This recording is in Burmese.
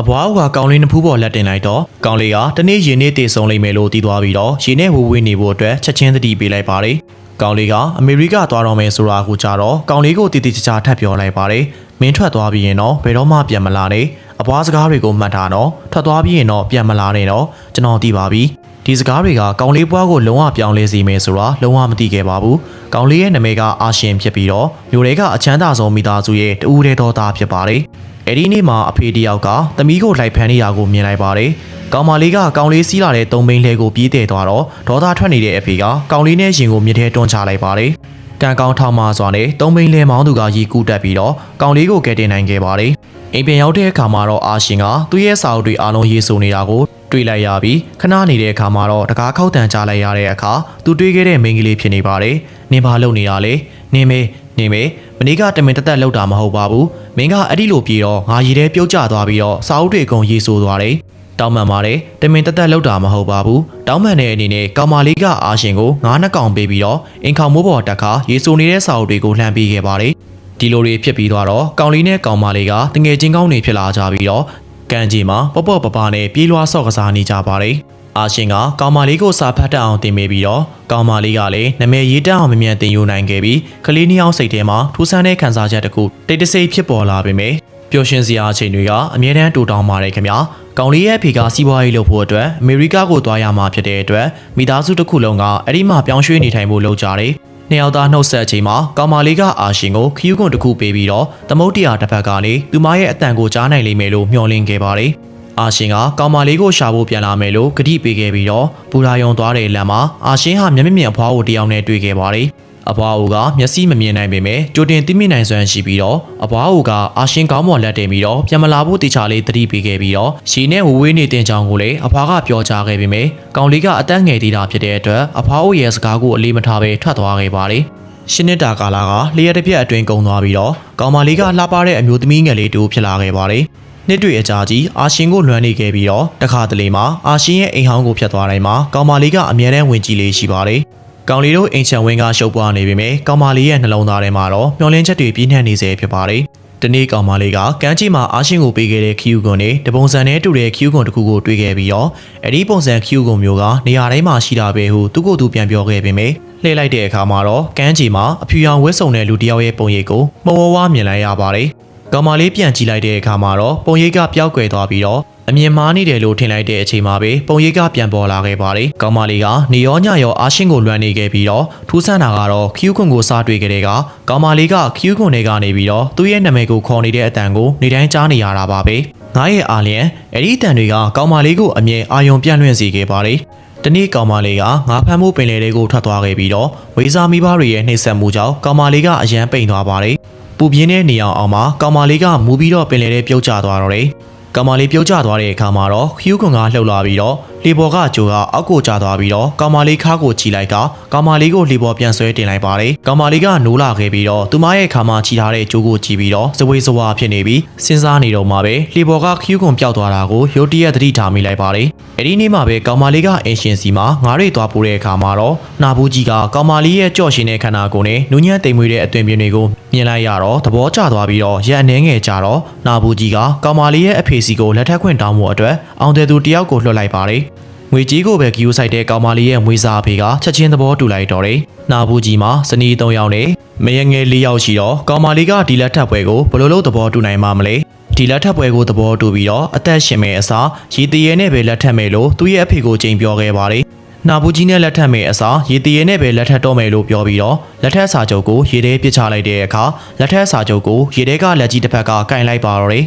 အဘွားကကောင်လေးနှစ်ဖူးပေါ်လက်တင်လိုက်တော့ကောင်လေးကတနေ့ရင်နေတည်ဆုံလိမ့်မယ်လို့တီးသွားပြီးတော့ရင်နဲ့ဝဝေးနေဖို့အတွက်ချက်ချင်းသတိပေးလိုက်ပါတယ်။ကောင်လေးကအမေရိကသွားတော့မယ်ဆိုတာကိုကြတော့ကောင်လေးကိုတည်တည်ချာချာထပ်ပြောလိုက်ပါတယ်။မင်းထွက်သွားပြီးရင်တော့ဘယ်တော့မှပြန်မလာနဲ့။အဘွားစကားတွေကိုမှတ်ထားတော့ထွက်သွားပြီးရင်တော့ပြန်မလာနဲ့တော့ကျွန်တော်သိပါပြီ။ဒီစကားတွေကကောင်လေးပွားကိုလုံးဝပြောင်းလဲစေမယ်ဆိုတာလုံးဝမသိခဲ့ပါဘူး။ကောင်လေးရဲ့နာမည်ကအာရှင်ဖြစ်ပြီးတော့မျိုးတွေကအချမ်းသာဆုံးမိသားစုရဲ့တူဦးတဲ့တော်သားဖြစ်ပါတယ်။ အဲဒီနေ့မှာအဖေတယောက်ကသမီးကိုလိုက်ဖမ်းနေတာကိုမြင်လိုက်ပါတယ်။ကောင်မလေးကကောင်လေးစီးလာတဲ့သုံးဘိန်းလဲကိုပြေးတဲ့သွားတော့ဒေါသထွက်နေတဲ့အဖေကကောင်လေးနဲ့ရင်ကိုမြစ်ထဲတွန်းချလိုက်ပါတယ်။ကံကောင်းထောင်မစွာနဲ့သုံးဘိန်းလဲမောင်းသူကရီကူတက်ပြီးတော့ကောင်လေးကိုကယ်တင်နိုင်ခဲ့ပါတယ်။အိမ်ပြန်ရောက်တဲ့အခါမှာတော့အာရှင်ကသူ့ရဲ့စာအုပ်တွေအားလုံးရေးဆိုနေတာကိုတွေ့လိုက်ရပြီးခဏနေတဲ့အခါမှာတော့တကားခောက်တန်ချလိုက်ရတဲ့အခါသူတွေးခဲ့တဲ့မိန်းကလေးဖြစ်နေပါတယ်။နင်ဘာလုပ်နေတာလဲ။နင်မေနင်မေ မနေ့ကတမင်တက်တက်လောက်တာမဟုတ်ပါဘူး။မင်းကအဲ့ဒီလိုပြေတော့ငါရည်ထဲပြုတ်ကျသွားပြီးတော့စာအုပ်တွေအကုန်ရေးဆိုသွားတယ်။တောင်းပန်ပါတယ်တမင်တက်တက်လောက်တာမဟုတ်ပါဘူးတောင်းပန်တဲ့အနေနဲ့ကောင်မလေးကအာရှင်ကိုငါးနှစ်ကောင်ပေးပြီးတော့အင်ခေါမိုးပေါ်တက်ခါရေဆိုနေတဲ့စာအုပ်တွေကိုလှမ်းပေးခဲ့ပါတယ်ဒီလိုတွေဖြစ်ပြီးတော့ကောင်လေးနဲ့ကောင်မလေးကတငယ်ချင်းကောင်းတွေဖြစ်လာကြပြီးတော့ကန်ကြီးမှာပေါ့ပေါ့ပပနဲ့ပြေးလွှားဆော့ကစားနေကြပါတယ် အာရှင်ကကောင်မလေးကိုစာဖတ်တတ်အောင်တင်ပေးပြီးတော့ကောင်မလေးကလည်းနမဲရေးတတ်အောင်မမြန်တင်ယူနိုင်ခဲ့ပြီးကလေးနှစ်ယောက်စိတ်ထဲမှာထူးဆန်းတဲ့ခံစားချက်တစ်ခုတိတ်တဆိတ်ဖြစ်ပေါ်လာပေမဲ့ပျော်ရွှင်စရာအချိန်တွေကအမြဲတမ်းတူတောင်းပါတယ်ခင်ဗျာကောင်လေးရဲ့အဖေကစီးပွားရေးလုပ်ဖို့အတွက်အမေရိကကိုသွားရမှာဖြစ်တဲ့အတွက်မိသားစုတစ်ခုလုံးကအဲ့ဒီမှာပြောင်းရွှေ့နေထိုင်ဖို့လုပ်ကြတယ်နှစ်ယောက်သားနှုတ်ဆက်ချိန်မှာကောင်မလေးကအာရှင်ကိုခီးယူကွန်တစ်ခုပေးပြီးတော့သမုတ်တရားတစ်ဖက်ကနေသူမရဲ့အတန်ကိုကြားနိုင်လိမ့်မယ်လို့မျှော်လင့်ခဲ့ပါတယ် အာရှင်ကကောင်မလေးကိုရှာဖို့ပြန်လာမယ်လို့ကတိပေးခဲ့ပြီးတော့ဘူရာယုံသွားတဲ့လမ်းမှာအာရှင်ဟာမျက်မြမြအဖွားကိုတယောက်နဲ့တွေ့ခဲ့ပါတယ်အဘွားအိုကမျက်စိမမြင်နိုင်ပေမဲ့ကြိုတင်သိမိနိုင်စွမ်းရှိပြီးတော့အဘွားအိုကအာရှင်ကောင်းမွန်လက်တင်ပြီးတော့ပြန်မလာဖို့တေချာလေးတတိပေးခဲ့ပြီးတော့ရှီနဲ့ဝဝေးနေတင်ချောင်းကိုလည်းအဘွားကပြောကြားခဲ့ပေမဲ့ကောင်လေးကအသက်ငယ်သေးတာဖြစ်တဲ့အတွက်အဘွားအိုရဲ့စကားကိုအလေးမထားဘဲထွက်သွားခဲ့ပါတယ်ရှင်းနှစ်တာကာလကလျှက်တစ်ပြက်အတွင်းကုံသွားပြီးတော့ကောင်မလေးကလှပတဲ့အမျိုးသမီးငယ်လေးတူဖြစ်လာခဲ့ပါတယ် နှစ်တွေ့အကြာကြီးအာရှင်ကိုလွမ်းနေခဲ့ပြီးတော့တခါတလေမှာအာရှင်ရဲ့အိမ်ဟောင်းကိုဖျက်သွားတိုင်းမှာကောင်မလေးကအမြဲတမ်းဝင်ကြည့်လေးရှိပါတယ်။ကောင်လေးတို့အိမ်ချံဝင်းကရှုပ်ပွားနေပေမဲ့ကောင်မလေးရဲ့နှလုံးသားထဲမှာတော့မျောလင်းချက်တွေပြည့်နှက်နေစေဖြစ်ပါတယ်။ဒီနေ့ကောင်မလေးကကမ်းခြေမှာအာရှင်ကိုပေးခဲ့တဲ့ Q ကွန်နဲ့တပုံစံနဲ့တူတဲ့ Q ကွန်တစ်ခုကိုတွေ့ခဲ့ပြီးတော့အဲ့ဒီပုံစံ Q ကွန်မျိုးကနေရာတိုင်းမှာရှိတာပဲဟုသူ့ကိုယ်သူပြန်ပြောခဲ့ပေမဲ့လှည့်လိုက်တဲ့အခါမှာတော့ကမ်းခြေမှာအဖြူရောင်ဝတ်စုံတဲ့လူတစ်ယောက်ရဲ့ပုံရိပ်ကိုမဝဝဝမြင်လိုက်ရပါတယ်။ ကောင်မလေးပြန်ကြည့်လိုက်တဲ့အခါမှာတော့ပုံရိပ်ကပျောက်ကွယ်သွားပြီးတော့အမြင်မှားနေတယ်လို့ထင်လိုက်တဲ့အချိန်မှာပဲပုံရိပ်ကပြန်ပေါ်လာခဲ့ပါတယ်။ကောင်မလေးကနေရောညရောအာရှင်းကိုလွှမ်းနေခဲ့ပြီးတော့ထူးဆန်းတာကတော့ခ ्यू ခွန်ကိုစားတွေ့ခဲ့တဲ့ကကောင်မလေးကခ ्यू ခွန်တွေကနေပြီးတော့သူ့ရဲ့နာမည်ကိုခေါ်နေတဲ့အတန်ကိုနေတိုင်းကြားနေရတာပါပဲ။ငါရဲ့အာလျံအဲ့ဒီအတန်တွေကကောင်မလေးကိုအမြဲအာယုံပြန့်လွင့်စေခဲ့ပါတယ်။တနေ့ကောင်မလေးကငါဖမ်းမှုပင်လယ်တွေကိုထွက်သွားခဲ့ပြီးတော့ဝေစာမိဘတွေရဲ့နှိပ်စက်မှုကြောင့်ကောင်မလေးကအရန်ပိန်သွားပါတယ်။ ပူပြင်းတဲ့နေအောင်အောင်မှာကောင်မလေးကမူပြီးတော့ပင်လယ်ထဲပြုတ်ကျသွားတော့တယ်။ကောင်မလေးပြုတ်ကျသွားတဲ့အခါမှာတော့ခ ्यू ခွန်ကလှုပ်လာပြီးတော့လေပေါ်ကဂျိုကအောက်ကိုကျသွားပြီးတော့ကောင်မလေးခါကိုချီလိုက်ကကောင်မလေးကိုလေပေါ်ပြန်ဆွဲတင်လိုက်ပါတယ်။ကောင်မလေးကနိုးလာခဲ့ပြီးတော့သူမရဲ့ခါမှာချီထားတဲ့ဂျိုးကိုကြည့်ပြီးတော့ဇဝေဇဝါဖြစ်နေပြီးစဉ်းစားနေတော့မှပဲလေပေါ်ကခ ्यू ခွန်ပျောက်သွားတာကိုရုတ်တရက်သတိထားမိလိုက်ပါတယ်။အဲဒီနေ့မှာပဲကောင်မလေးကအင်ရှင်စီမှာငါးရိတ်သွားပို့တဲ့အခါမှာတော့နာဘူးကြီးကကောင်မလေးရဲ့ကြော့ရှင်တဲ့ခန္ဓာကိုယ်နဲ့နူးညံ့တိမ်မွေးတဲ့အသွင်ပြင်းတွေကိုမြင်လိုက်ရတော့သဘောကျသွားပြီးတော့ရက်အနေငယ်ကြတော့နာဘူးကြီးကကောင်မလေးရဲ့အဖေစီကိုလက်ထပ်ခွင့်တောင်းမှုအတွက်အောင်တယ်သူတယောက်ကိုလွှတ်လိုက်ပါတယ်။ ငွေကြီးကိုပဲဂီယူဆိုင်တဲ့ကောင်မလေးရဲ့မွေးစားအဖေကချက်ချင်းသဘောတူလိုက်တော့တယ်။နာဘူးကြီးမှာစနီး၃ယောက်နဲ့မယငယ်၄ယောက်ရှိတော့ကောင်မလေးကဒီလက်ထပ်ပွဲကိုဘယ်လိုလုပ်သဘောတူနိုင်မှာမလဲ။ဒီလက်ထပ်ပွဲကိုသဘောတူပြီးတော့အသက်ရှင်မဲ့အစားရီတရဲနဲ့ပဲလက်ထပ်မယ်လို့သူ့ရဲ့အဖေကိုချိန်ပြောခဲ့ပါတယ်။နာဘူးကြီးနဲ့လက်ထပ်မယ်အစားရေတရဲနဲ့ပဲလက်ထပ်တော့မယ်လို့ပြောပြီးတော့လက်ထပ်စာချုပ်ကိုရေထဲပစ်ချလိုက်တဲ့အခါလက်ထပ်စာချုပ်ကိုရေထဲကလက်ကြီးတစ်ဖက်ကကင်လိုက်ပါတော့တယ်